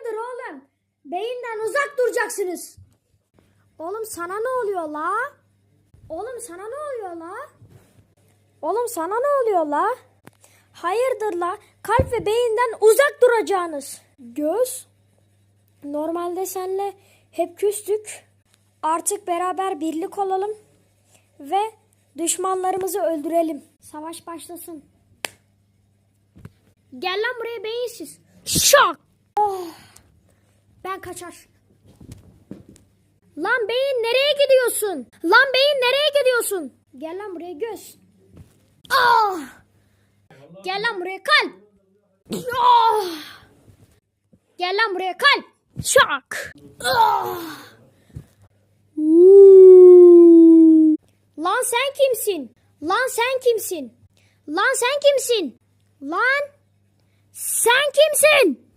Hayırdır oğlum? Beyinden uzak duracaksınız. Oğlum sana ne oluyor la? Oğlum sana ne oluyor la? Oğlum sana ne oluyor la? Hayırdır la? Kalp ve beyinden uzak duracağınız. Göz? Normalde senle hep küstük. Artık beraber birlik olalım ve düşmanlarımızı öldürelim. Savaş başlasın. Gel lan buraya beyinsiz. Şak. Ben kaçar. Lan beyin nereye gidiyorsun? Lan beyin nereye gidiyorsun? Gel lan buraya göz. Ah! Gel lan buraya kalp. Ah! Gel lan buraya kalp. Şak. Ah! Lan sen kimsin? Lan sen kimsin? Lan sen kimsin? Lan sen kimsin?